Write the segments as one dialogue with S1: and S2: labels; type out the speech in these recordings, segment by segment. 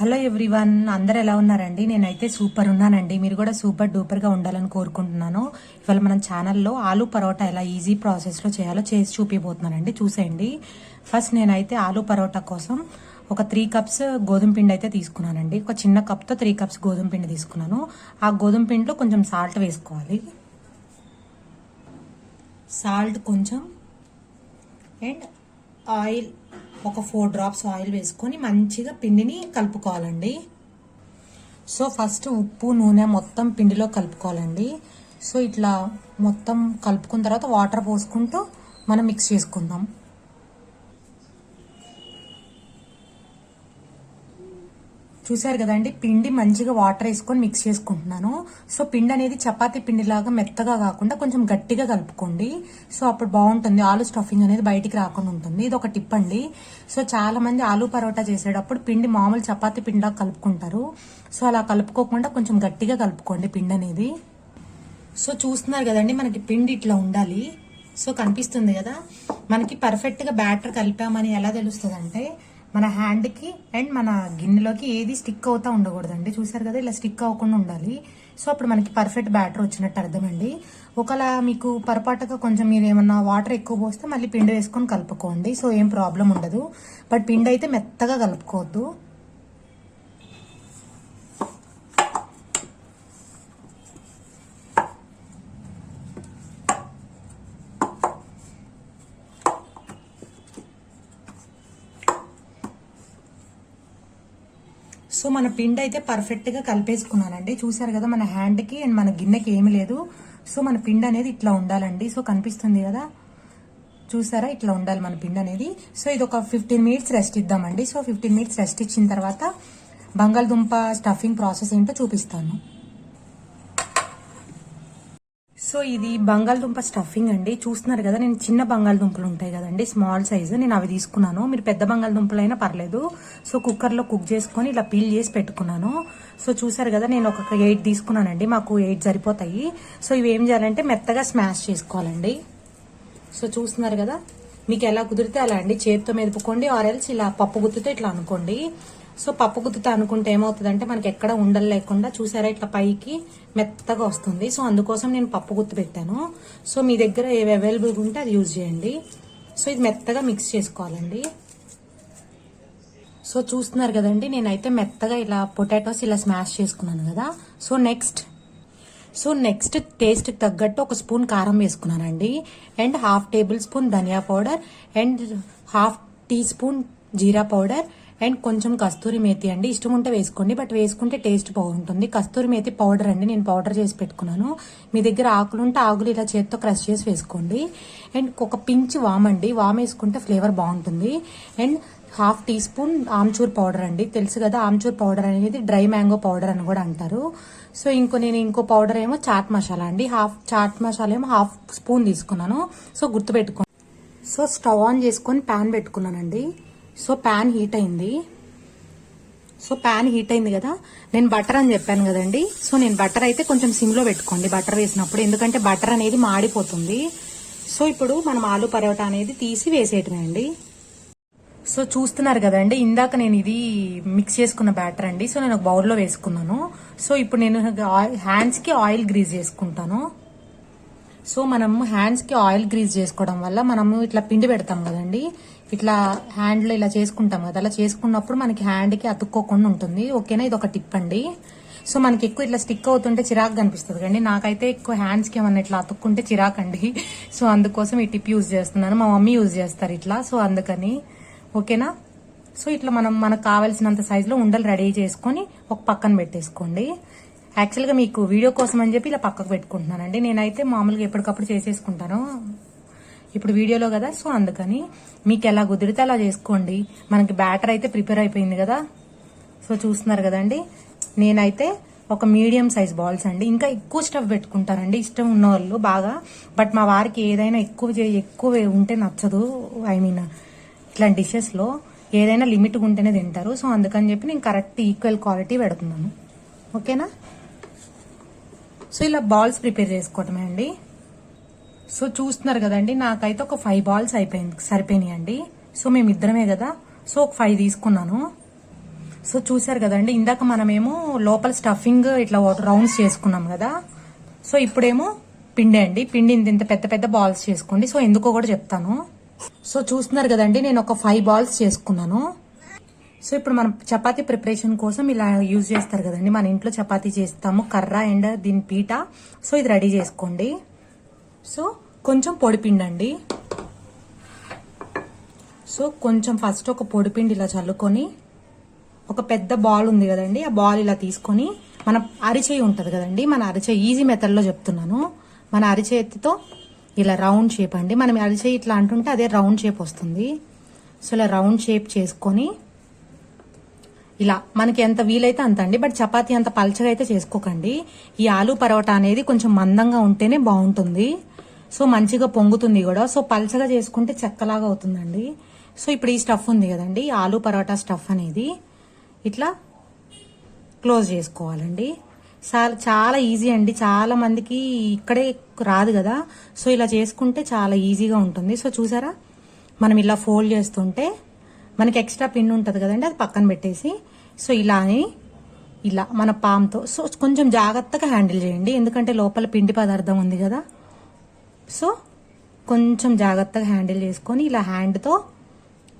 S1: Hello everyone అందరు ఎలా ఉన్నారండి? నేనైతే సూపర్ ఉన్నానండి. మీరు కూడా సూపర్ డూపర్గా ఉండాలని కోరుకుంటున్నాను. ఇవాళ మన ఛానల్లో ఆలూ పరోటా ఎలా ఈజీ ప్రాసెస్లో చేయాలో చేసి చూపిపోతున్నానండి చూసేయండి. ఫస్ట్ నేనైతే ఆలూ పరోటా కోసం ఒక త్రీ కప్స్ గోధుమ పిండి అయితే తీసుకున్నానండి. ఒక చిన్న కప్తో త్రీ కప్స్ గోధుమ పిండి తీసుకున్నాను. ఆ గోధుమ పిండిలో కొంచెం సాల్ట్ వేసుకోవాలి. సాల్ట్ కొంచెం అండ్ ఆయిల్ ఒక ఫోర్ డ్రాప్స్ ఆయిల్ వేసుకొని మంచిగా పిండిని కలుపుకోవాలండి. సో ఫస్ట్ ఉప్పు నూనె మొత్తం పిండిలో కలుపుకోవాలండి. సో ఇట్లా మొత్తం కలుపుకున్న తర్వాత వాటర్ పోసుకుంటూ మనం మిక్స్ చేసుకుందాం. చూసారు కదండి పిండి మంచిగా వాటర్ వేసుకొని మిక్స్ చేసుకుంటున్నాను. సో పిండి అనేది చపాతీ పిండిలాగా మెత్తగా కాకుండా కొంచెం గట్టిగా కలుపుకోండి. సో అప్పుడు బాగుంటుంది. ఆలు స్టఫింగ్ అనేది బయటికి రాకుండా ఉంటుంది. ఇది ఒక టిప్ అండి. సో చాలా మంది ఆలు పరోటా చేసేటప్పుడు పిండి మామూలు చపాతీ పిండిలాగా కలుపుకుంటారు. సో అలా కలుపుకోకుండా కొంచెం గట్టిగా కలుపుకోండి పిండి అనేది. సో చూస్తున్నారు కదండి మనకి పిండి ఇట్లా ఉండాలి. సో కనిపిస్తుంది కదా? మనకి పర్ఫెక్ట్గా బ్యాటర్ కలిపామని ఎలా తెలుస్తుంది అంటే మన హ్యాండ్కి అండ్ మన గిన్నెలోకి ఏది స్టిక్ అవుతా ఉండకూడదండి. చూసారు కదా ఇలా స్టిక్ అవ్వకుండా ఉండాలి. సో అప్పుడు మనకి పర్ఫెక్ట్ బ్యాటర్ వచ్చినట్టు అర్థమండి. ఒకవేళ మీకు పొరపాటుగా కొంచెం మీరు ఏమన్నా వాటర్ ఎక్కువ పోస్తే మళ్ళీ పిండి వేసుకొని కలుపుకోండి. సో ఏం ప్రాబ్లం ఉండదు. బట్ పిండి అయితే మెత్తగా కలుపుకోవద్దు సో మన పిండి అయితే పర్ఫెక్ట్గా కలిపేసుకున్నానండి. చూసారు కదా మన హ్యాండ్కి అండ్ మన గిన్నెకి ఏమి లేదు. సో మన పిండి అనేది ఇట్లా ఉండాలండి. సో కనిపిస్తుంది కదా? చూసారా? ఇట్లా ఉండాలి మన పిండి అనేది. సో ఇది ఒక ఫిఫ్టీన్ మినిట్స్ రెస్ట్ ఇద్దామండి. సో ఫిఫ్టీన్ మినిట్స్ రెస్ట్ ఇచ్చిన తర్వాత బంగాళదుంప స్టఫింగ్ ప్రాసెస్ ఏంటో చూపిస్తాను. సో ఇది బంగాళదుంప స్టఫింగ్ అండి. చూస్తున్నారు కదా నేను చిన్న బంగాళదుంపలు ఉంటాయి కదండి స్మాల్ సైజు నేను అవి తీసుకున్నాను. మీరు పెద్ద బంగాళదుంపలు అయినా పర్లేదు. సో కుక్కర్లో కుక్ చేసుకొని ఇలా పీల్ చేసి పెట్టుకున్నాను. సో చూసారు కదా నేను ఒక ఎయిట్ తీసుకున్నానండి. మాకు ఎయిట్ సరిపోతాయి. సో ఇవి ఏం చేయాలంటే మెత్తగా స్మాష్ చేసుకోవాలండి. సో చూస్తున్నారు కదా మీకు ఎలా కుదిరితే అలా అండి. చేతితో మెదుపుకోండి ఆర్ఎల్స్ ఇలా పప్పు గుత్తితో ఇట్లా అనుకోండి. సో పప్పు గుత్తుతో అనుకుంటే ఏమవుతుందంటే మనకి ఎక్కడ ఉండలు లేకుండా చూసారా ఇట్లా పైకి మెత్తగా వస్తుంది. సో అందుకోసం నేను పప్పు గుత్తు పెట్టాను. సో మీ దగ్గర ఏవి అవైలబుల్గా ఉంటే అది యూజ్ చేయండి. సో ఇది మెత్తగా మిక్స్ చేసుకోవాలండి. సో చూస్తున్నారు కదండి నేనైతే మెత్తగా ఇలా పొటాటోస్ ఇలా స్మాష్ చేసుకున్నాను కదా. సో నెక్స్ట్ సో నెక్స్ట్ టేస్ట్కి తగ్గట్టు ఒక స్పూన్ కారం వేసుకున్నానండి. అండ్ హాఫ్ టేబుల్ స్పూన్ ధనియా powder. And half teaspoon జీరా పౌడర్. అండ్ కొంచెం కస్తూరి మేతి అండి. ఇష్టం ఉంటే వేసుకోండి బట్ వేసుకుంటే టేస్ట్ బాగుంటుంది. కస్తూరి మేతి పౌడర్ అండి. నేను పౌడర్ చేసి పెట్టుకున్నాను. మీ దగ్గర ఆకులు ఉంటే ఆకులు ఇలా చేత్తో క్రష్ చేసి వేసుకోండి. అండ్ ఒక పించ్ వామ్ అండి. వామ్ వేసుకుంటే ఫ్లేవర్ బాగుంటుంది. అండ్ హాఫ్ టీ స్పూన్ ఆమ్చూర్ పౌడర్ అండి. తెలుసు కదా ఆమ్చూర్ పౌడర్ అనేది డ్రై మ్యాంగో పౌడర్ అని కూడా అంటారు. సో ఇంకో నేను ఇంకో పౌడర్ ఏమో చాట్ మసాలా అండి. హాఫ్ చాట్ మసాలా ఏమో హాఫ్ స్పూన్ తీసుకున్నాను. సో గుర్తుపెట్టుకో సో స్టవ్ ఆన్ చేసుకొని ప్యాన్ పెట్టుకున్నానండి. సో ప్యాన్ హీట్ అయింది. సో ప్యాన్ హీట్ అయింది కదా. నేను బటర్ అని చెప్పాను కదండి. సో నేను బటర్ అయితే కొంచెం సిమ్లో పెట్టుకోండి బటర్ వేసినప్పుడు. ఎందుకంటే బటర్ అనేది మాడిపోతుంది. సో ఇప్పుడు మనం ఆలు పరోటా అనేది తీసి వేసేయటమే అండి సో చూస్తున్నారు కదండి ఇందాక నేను ఇది మిక్స్ చేసుకున్న బ్యాటర్ అండి. సో నేను ఒక బౌల్లో వేసుకున్నాను. సో ఇప్పుడు నేను హ్యాండ్స్కి ఆయిల్ గ్రీజ్ చేసుకుంటాను. సో మనం హ్యాండ్స్కి ఆయిల్ గ్రీజ్ చేసుకోవడం వల్ల మనము ఇట్లా పిండి పెడతాం కదండి. ఇట్లా హ్యాండ్లో ఇలా చేసుకుంటాం కదా అలా చేసుకున్నప్పుడు మనకి హ్యాండ్కి అతుక్కోకుండా ఉంటుంది. ఓకేనా? ఇది ఒక టిప్ అండి. సో మనకి ఎక్కువ ఇట్లా స్టిక్ అవుతుంటే చిరాకు కనిపిస్తుంది కండి నాకైతే ఎక్కువ హ్యాండ్స్కి ఏమన్నా ఇట్లా అతుక్కుంటే చిరాకు అండి సో అందుకోసం ఈ టిప్ యూజ్ చేస్తున్నాను. మా మమ్మీ యూజ్ చేస్తారు ఇట్లా. సో అందుకని. ఓకేనా? సో ఇట్లా మనం మనకు కావాల్సినంత సైజులో ఉండలు రెడీ చేసుకొని ఒక పక్కన పెట్టేసుకోండి. యాక్చువల్గా మీకు వీడియో కోసం అని చెప్పి ఇలా పక్కకు పెట్టుకుంటున్నానండి. నేనైతే మామూలుగా ఎప్పటికప్పుడు చేసేసుకుంటాను. ఇప్పుడు వీడియోలో కదా? సో అందుకని మీకు ఎలా కుదిరితే అలా చేసుకోండి. మనకి బ్యాటర్ అయితే ప్రిపేర్ అయిపోయింది కదా? సో చూస్తున్నారు కదండి? నేనైతే ఒక మీడియం సైజ్ బాల్స్ అండి. ఇంకా ఎక్కువ స్టఫ్ పెట్టుకుంటారండి ఇష్టం ఉన్న వాళ్ళు బాగా. బట్ మా వారికి ఏదైనా ఎక్కువ చే- ఎక్కువ ఉంటే నచ్చదు. ఐ మీన్ ఇట్లాంటి డిషెస్లో ఏదైనా లిమిట్ ఉంటేనే తింటారు. సో అందుకని చెప్పి నేను కరెక్ట్ ఈక్వల్ క్వాలిటీ పెడుతున్నాను. ఓకేనా? సో ఇలా బాల్స్ ప్రిపేర్ చేసుకోవటమే అండి. సో చూస్తున్నారు కదండి నాకైతే ఒక ఫైవ్ బాల్స్ అయిపోయింది సరిపోయినాయి అండి. సో మేము ఇద్దరమే కదా సో ఒక ఫైవ్ తీసుకున్నాను. సో చూసారు కదండి ఇందాక మనమేమో లోపల స్టఫింగ్ ఇట్లా రౌండ్స్ చేసుకున్నాం కదా. సో ఇప్పుడేమో పిండే అండి పిండి ఇంత ఇంత పెద్ద పెద్ద బాల్స్ చేసుకోండి. సో ఎందుకో కూడా చెప్తాను. సో చూస్తున్నారు కదండి నేను ఒక ఫైవ్ బాల్స్ చేసుకున్నాను. సో ఇప్పుడు మనం చపాతీ ప్రిపరేషన్ కోసం ఇలా యూజ్ చేస్తారు కదండి మన ఇంట్లో చపాతీ చేస్తాము కర్ర అండ్ దీని పీట. సో ఇది రెడీ చేసుకోండి. సో కొంచెం పొడిపిండి అండి సో కొంచెం ఫస్ట్ ఒక పొడిపిండి ఇలా చల్లుకొని ఒక పెద్ద బాల్ ఉంది కదండి ఆ బాల్ ఇలా తీసుకొని మన అరిచేయి ఉంటుంది కదండి మన అరిచేయి ఈజీ మెథడ్లో చెప్తున్నాను. మన అరిచేతితో ఇలా రౌండ్ షేప్ అండి. మనం అరిచేయి ఇట్లా అంటుంటే అదే రౌండ్ షేప్ వస్తుంది. సో ఇలా రౌండ్ షేప్ చేసుకొని ఇలా మనకి ఎంత వీలైతే అంత అండి బట్ చపాతీ అంత పలచగా అయితే చేసుకోకండి. ఈ ఆలు పరోటా అనేది కొంచెం మందంగా ఉంటేనే బాగుంటుంది. సో మంచిగా పొంగుతుంది కూడా. సో పల్చగా చేసుకుంటే చెక్కలాగా అవుతుందండి. సో ఇప్పుడు ఈ స్టఫ్ ఉంది కదండి ఆలు పరోటా స్టఫ్ అనేది. ఇట్లా క్లోజ్ చేసుకోవాలండి. చాలా చాలా ఈజీ అండి. చాలా మందికి ఇక్కడే రాదు కదా. సో ఇలా చేసుకుంటే చాలా ఈజీగా ఉంటుంది. సో చూసారా? మనం ఇలా ఫోల్డ్ చేస్తుంటే మనకి ఎక్స్ట్రా పిన్ ఉంటుంది కదండి అది పక్కన పెట్టేసి. సో ఇలా అని ఇలా మన పామ్తో సో కొంచెం జాగ్రత్తగా హ్యాండిల్ చేయండి. ఎందుకంటే లోపల పిండి పదార్థం ఉంది కదా. సో కొంచెం జాగ్రత్తగా హ్యాండిల్ చేసుకొని ఇలా హ్యాండ్తో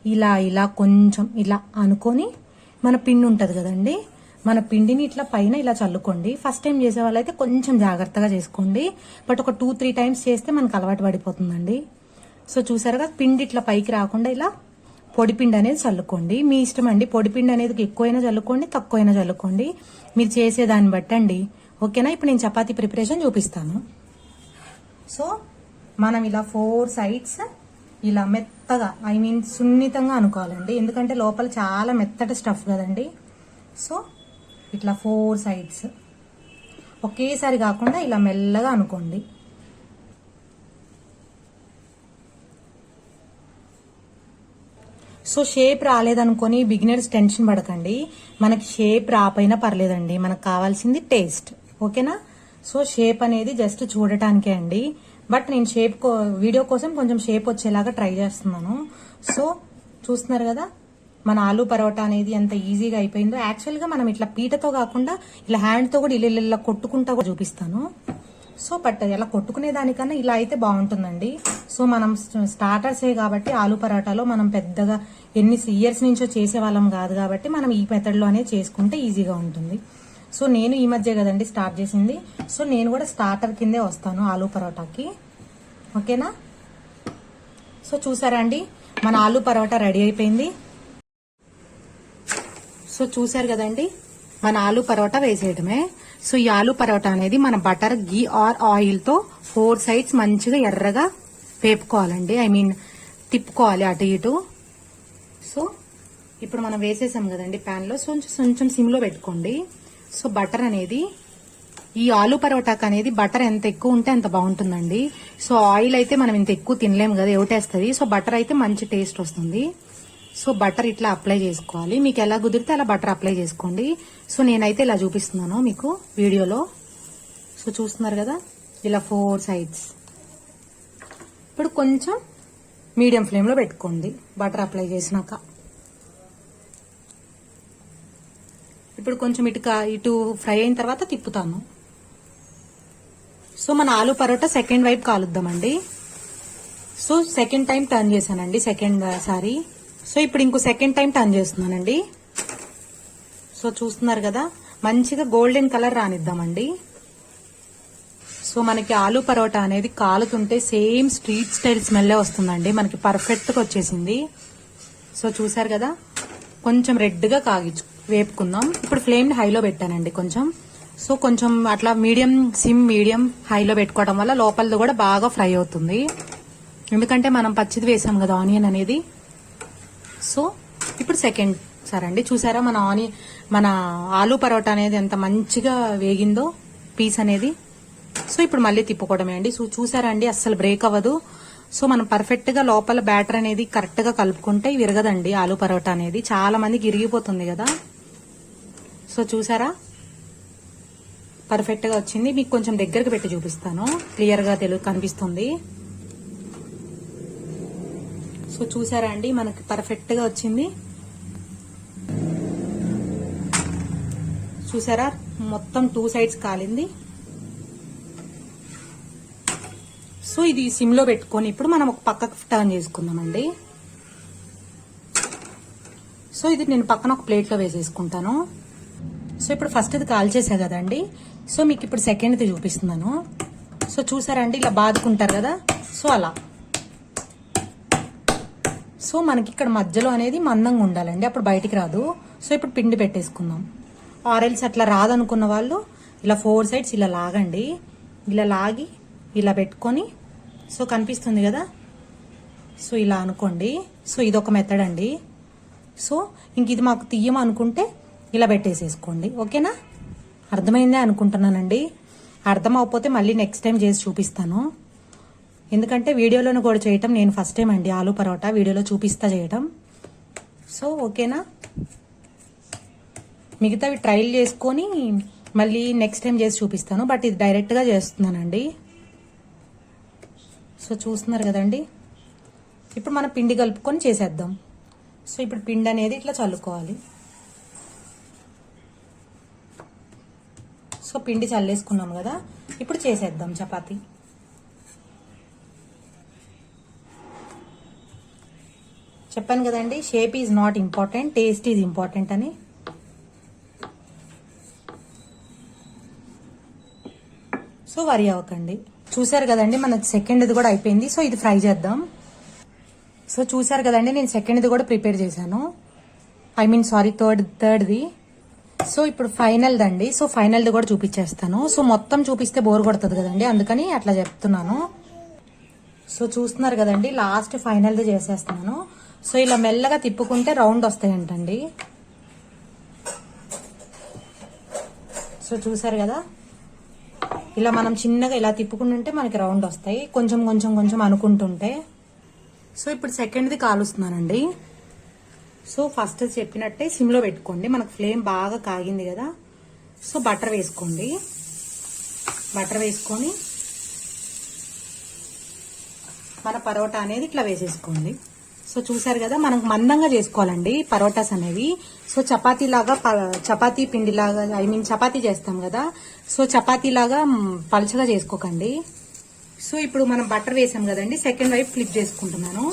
S1: ఇలా ఇలా కొంచెం ఇలా అనుకొని మన పిండి ఉంటుంది కదండి. మన పిండిని ఇట్లా పైన ఇలా చల్లుకోండి. ఫస్ట్ టైం చేసే వాళ్ళైతే కొంచెం జాగ్రత్తగా చేసుకోండి. బట్ ఒక టూ త్రీ టైమ్స్ చేస్తే మనకు అలవాటు పడిపోతుందండి. సో చూసారుగా పిండి ఇట్లా పైకి రాకుండా ఇలా పొడిపిండి అనేది చల్లుకోండి. మీ ఇష్టం అండి పొడిపిండి అనేది ఎక్కువైనా చల్లుకోండి తక్కువైనా చల్లుకోండి. మీరు చేసే దాన్ని బట్టండి. ఓకేనా? ఇప్పుడు నేను చపాతీ ప్రిపరేషన్ చూపిస్తాను. సో మనం ఇలా ఫోర్ సైడ్స్ ఇలా మెత్తగా ఐ మీన్ సున్నితంగా అనుకోవాలండి. ఎందుకంటే లోపల చాలా మెత్తటి స్టఫ్ కదండి. సో ఇట్లా ఫోర్ సైడ్స్ ఒకేసారి కాకుండా ఇలా మెల్లగా అనుకోండి. సో షేప్ రాలేదనుకొని బిగినర్స్ టెన్షన్ పడకండి. మనకి షేప్ రాపోయినా పర్లేదండి. మనకు కావాల్సింది టేస్ట్ ఓకేనా సో షేప్ అనేది జస్ట్ చూడటానికే అండి. బట్ నేను షేప్ కో వీడియో కోసం కొంచెం షేప్ వచ్చేలాగా ట్రై చేస్తున్నాను. సో చూస్తున్నారు కదా మన ఆలు పరోటా అనేది ఎంత ఈజీగా అయిపోయిందో. యాక్చువల్గా మనం ఇట్లా పీటతో కాకుండా ఇలా హ్యాండ్తో కూడా ఇలా ఇలా కొట్టుకుంటా కూడా చూపిస్తాను. సో బట్ ఇలా కొట్టుకునే దానికన్నా ఇలా అయితే బాగుంటుందండి. సో మనం స్టార్టర్సే కాబట్టి ఆలు పరాటాలో మనం పెద్దగా ఎన్ని ఇయర్స్ నుంచో చేసే వాళ్ళం కాదు కాబట్టి మనం ఈ మెథడ్లోనే చేసుకుంటే ఈజీగా ఉంటుంది. సో నేను ఈ మధ్య కదండి స్టార్ట్ చేసింది. సో నేను కూడా స్టార్టర్ కిందే వస్తాను ఆలూ పరోటాకి. ఓకేనా? సో చూసారా అండి? మన ఆలు పరోటా రెడీ అయిపోయింది. సో చూసారు కదండి? మన ఆలు పరోటా వేసేయటమే. సో ఈ ఆలు పరోటా అనేది మన బటర్ గీ ఆర్ ఆయిల్తో ఫోర్ సైడ్స్ మంచిగా ఎర్రగా వేపుకోవాలండి. ఐ మీన్ తిప్పుకోవాలి అటు ఇటు. సో ఇప్పుడు మనం వేసేసాం కదండి ప్యాన్లో. సో కొంచెం సిమ్లో పెట్టుకోండి. సో బటర్ అనేది ఈ ఆలు పరోటాకు అనేది బటర్ ఎంత ఎక్కువ ఉంటే అంత బాగుంటుందండి. సో ఆయిల్ అయితే మనం ఇంత ఎక్కువ తినలేము కదా ఎవటేస్తుంది సో బటర్ అయితే మంచి టేస్ట్ వస్తుంది. సో బటర్ ఇట్లా అప్లై చేసుకోవాలి. మీకు ఎలా కుదిరితే అలా బటర్ అప్లై చేసుకోండి. సో నేనైతే ఇలా చూపిస్తున్నాను మీకు వీడియోలో. సో చూస్తున్నారు కదా ఇలా ఫోర్ సైడ్స్. ఇప్పుడు కొంచెం మీడియం ఫ్లేమ్లో పెట్టుకోండి. బటర్ అప్లై చేసినాక. ఇప్పుడు కొంచెం ఇటుక ఇటు ఫ్రై అయిన తర్వాత తిప్పుతాను. సో మన ఆలు పరోటా సెకండ్ వైపు కాలుద్దామండి. సో సెకండ్ టైం టర్న్ చేశానండి సెకండ్ సారి. సో ఇప్పుడు ఇంకో సెకండ్ టైం టర్న్ చేస్తున్నానండి. సో చూస్తున్నారు కదా మంచిగా గోల్డెన్ కలర్ రానిద్దామండి. సో మనకి ఆలు పరోటా అనేది కాలుతుంటే సేమ్ స్ట్రీట్ స్టైల్ స్మెల్లే వస్తుందండి. మనకి పర్ఫెక్ట్గా వచ్చేసింది. సో చూసారు కదా కొంచెం రెడ్గా కాగించు వేపుకుందాం. ఇప్పుడు ఫ్లేమ్ని హైలో పెట్టానండి కొంచెం. సో కొంచెం అట్లా మీడియం సిమ్ మీడియం హైలో పెట్టుకోవడం వల్ల లోపలది కూడా బాగా ఫ్రై అవుతుంది. ఎందుకంటే మనం పచ్చిది వేసాం కదా ఆనియన్ అనేది. సో ఇప్పుడు సెకండ్ సరే అండి. చూసారా మన ఆనియన్ మన ఆలు పరోటా అనేది ఎంత మంచిగా వేగిందో పీస్ అనేది. సో ఇప్పుడు మళ్ళీ తిప్పుకోవడమే అండి. సో చూసారా అండి అస్సలు బ్రేక్ అవ్వదు. సో మనం పర్ఫెక్ట్గా లోపల బ్యాటర్ అనేది కరెక్ట్గా కలుపుకుంటే విరగదండి ఆలు పరోటా అనేది. చాలా మందికి ఇరిగిపోతుంది కదా. సో చూసారా? పర్ఫెక్ట్గా వచ్చింది. మీకు కొంచెం దగ్గరకు పెట్టి చూపిస్తాను. క్లియర్గా తెలుగు కనిపిస్తుంది. సో చూసారా అండి? మనకి పర్ఫెక్ట్గా వచ్చింది. చూసారా? మొత్తం టూ సైడ్స్ కాలింది. సో ఇది సిమ్లో పెట్టుకొని ఇప్పుడు మనం ఒక పక్కకు టర్న్ చేసుకుందామండి. సో ఇది నేను పక్కన ఒక ప్లేట్లో వేసేసుకుంటాను. సో ఇప్పుడు ఫస్ట్ ఇది కాల్ చేసా కదండి. సో మీకు ఇప్పుడు సెకండ్ది చూపిస్తున్నాను. సో చూసారండి ఇలా బాదుకుంటారు కదా? సో అలా. సో మనకి ఇక్కడ మధ్యలో అనేది మందంగా ఉండాలండి. అప్పుడు బయటికి రాదు. సో ఇప్పుడు పిండి పెట్టేసుకుందాం. ఆరెల్స్ అట్లా రాదనుకున్న వాళ్ళు ఇలా ఫోర్ సైడ్స్ ఇలా లాగండి. ఇలా లాగి ఇలా పెట్టుకొని సో కనిపిస్తుంది కదా? సో ఇలా అనుకోండి. సో ఇదొక మెథడ్ అండి. సో ఇంక ఇది మాకు తీయం అనుకుంటే ఇలా పెట్టేసేసుకోండి. ఓకేనా? అర్థమైందే అనుకుంటున్నానండి? అర్థం మళ్ళీ నెక్స్ట్ టైం చేసి చూపిస్తాను. ఎందుకంటే వీడియోలోను కూడా చేయటం నేను ఫస్ట్ టైం అండి. ఆలు పరోటా వీడియోలో చూపిస్తా చేయటం. సో ఓకేనా? మిగతావి ట్రయల్ చేసుకొని మళ్ళీ నెక్స్ట్ టైం చేసి చూపిస్తాను. బట్ ఇది డైరెక్ట్గా చేస్తున్నానండి. సో చూస్తున్నారు కదండి? ఇప్పుడు మనం పిండి కలుపుకొని చేసేద్దాం. సో ఇప్పుడు పిండి అనేది ఇట్లా చల్లుకోవాలి. సో పిండి చల్లేసుకున్నాం కదా ఇప్పుడు చేసేద్దాం చపాతి. చెప్పాను కదండి shape is not important taste is important అని. సో వరి అవ్వకండి చూసారు కదండి మన సెకండ్ది కూడా అయిపోయింది సో ఇది ఫ్రై చేద్దాం. సో చూసారు కదండి నేను సెకండ్ది కూడా ప్రిపేర్ చేశాను. ఐ మీన్ సారీ థర్డ్ థర్డ్ది సో ఇప్పుడు ఫైనల్ది అండి. సో ఫైనల్ది కూడా చూపించేస్తాను సో మొత్తం చూపిస్తే బోర్ కొడుతుంది కదండి. అందుకని అట్లా చెప్తున్నాను. సో చూస్తున్నారు కదండి లాస్ట్ ఫైనల్ది చేసేస్తున్నాను. సో ఇలా మెల్లగా తిప్పుకుంటే రౌండ్ వస్తాయంటండి. సో చూసారు కదా? ఇలా మనం చిన్నగా ఇలా తిప్పుకుంటుంటే మనకి రౌండ్ వస్తాయి. కొంచెం కొంచెం కొంచెం అనుకుంటుంటే. సో ఇప్పుడు సెకండ్ది కాలుస్తున్నానండి. సో ఫస్ట్ చెప్పినట్టే సిమ్లో పెట్టుకోండి. మనకు ఫ్లేమ్ బాగా కాగింది కదా. సో బటర్ వేసుకోండి. బటర్ వేసుకొని మన పరోటా అనేది ఇట్లా వేసేసుకోండి. సో చూసారు కదా మనకు మందంగా చేసుకోవాలండి పరోటాస్ అనేవి. సో చపాతీ లాగా ప- చపాతీ పిండి లాగా ఐ మీన్ చపాతీ చేస్తాం కదా. సో చపాతీ లాగా పలచగా చేసుకోకండి. సో ఇప్పుడు మనం బటర్ వేసాం కదండి సెకండ్ వైపు ఫ్లిప్ చేసుకుంటున్నాను.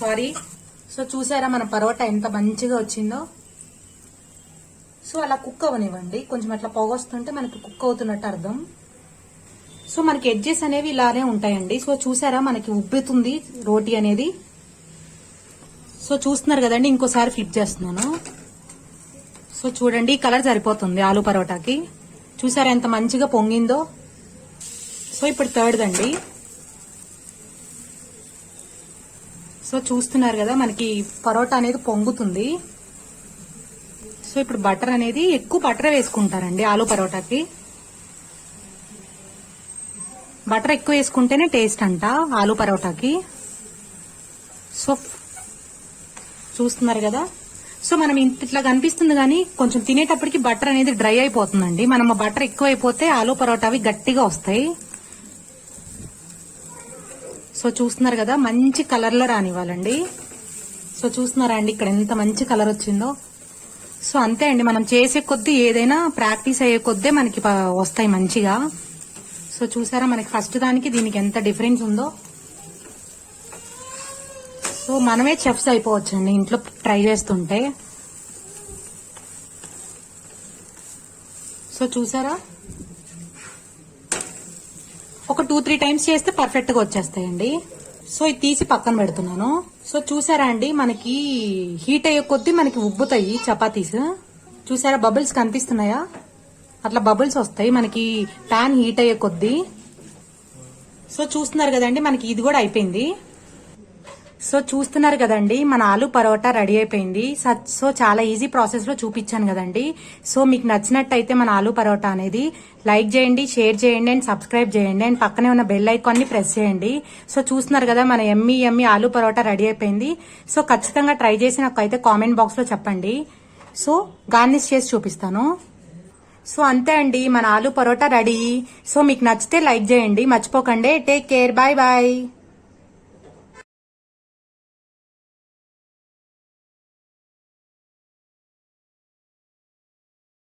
S1: సారీ. సో చూసారా మన పరోటా ఎంత మంచిగా వచ్చిందో? సో అలా కుక్ అవనివ్వండి. కొంచెం అట్లా పొగొస్తుంటే మనకి కుక్ అవుతున్నట్టు అర్థం. సో మనకి ఎడ్జెస్ అనేవి ఇలానే ఉంటాయండి. సో చూసారా మనకి ఉబ్బుతుంది రోటీ అనేది. సో చూస్తున్నారు కదండి ఇంకోసారి ఫ్లిప్ చేస్తున్నాను. సో చూడండి ఈ కలర్ సరిపోతుంది ఆలు పరోటాకి. చూసారా ఎంత మంచిగా పొంగిందో? సో ఇప్పుడు థర్డ్ అండి. సో చూస్తున్నారు కదా మనకి పరోటా అనేది పొంగుతుంది. సో ఇప్పుడు బటర్ అనేది ఎక్కువ బటర్ వేసుకుంటారండి ఆలూ పరోటాకి. బటర్ ఎక్కువ వేసుకుంటేనే టేస్ట్ అంట ఆలూ పరోటాకి. సో చూస్తున్నారు కదా. సో మనం ఇట్లా కనిపిస్తుంది కానీ కొంచెం తినేటప్పటికి బటర్ అనేది డ్రై అయిపోతుందండి. మనం బటర్ ఎక్కువ అయిపోతే ఆలు పరోటావి గట్టిగా వస్తాయి. సో చూస్తున్నారు కదా మంచి కలర్లో రానివ్వాలండి. సో చూస్తున్నారా అండి ఇక్కడ ఎంత మంచి కలర్ వచ్చిందో. సో అంతే అండి మనం చేసే కొద్దీ ఏదైనా ప్రాక్టీస్ అయ్యే కొద్దే మనకి వస్తాయి మంచిగా. సో చూసారా మనకి ఫస్ట్ దానికి దీనికి ఎంత డిఫరెన్స్ ఉందో. సో మనమే చెఫ్స్ అయిపోవచ్చండి ఇంట్లో ట్రై చేస్తుంటే. సో చూసారా ఒక టూ త్రీ టైమ్స్ చేస్తే పర్ఫెక్ట్గా వచ్చేస్తాయండి. సో ఇది తీసి పక్కన పెడుతున్నాను. సో చూసారా అండి మనకి హీట్ అయ్యే కొద్దీ మనకి ఉబ్బుతాయి చపాతీస్. చూసారా బబుల్స్ కనిపిస్తున్నాయా? అట్లా బబుల్స్ వస్తాయి మనకి ప్యాన్ హీట్ అయ్యే కొద్దీ. సో చూస్తున్నారు కదండి మనకి ఇది కూడా అయిపోయింది. సో చూస్తున్నారు కదండి మన ఆలు పరోటా రెడీ అయిపోయింది. సో చాలా ఈజీ ప్రాసెస్లో చూపించాను కదండి. సో మీకు నచ్చినట్టయితే మన ఆలు పరోటా అనేది లైక్ చేయండి షేర్ చేయండి అండ్ సబ్స్క్రైబ్ చేయండి. అండ్ పక్కనే ఉన్న బెల్ ఐకాన్ని ప్రెస్ చేయండి. సో చూస్తున్నారు కదా మన ఎమ్మి ఎమ్మి ఆలు పరోటా రెడీ అయిపోయింది. సో ఖచ్చితంగా ట్రై చేసి నాకు అయితే కామెంట్ బాక్స్లో చెప్పండి. సో గార్నిష్ చేసి చూపిస్తాను. సో అంతే అండి మన ఆలు పరోటా రెడీ. సో మీకు నచ్చితే లైక్ చేయండి మర్చిపోకండి. Take care bye bye.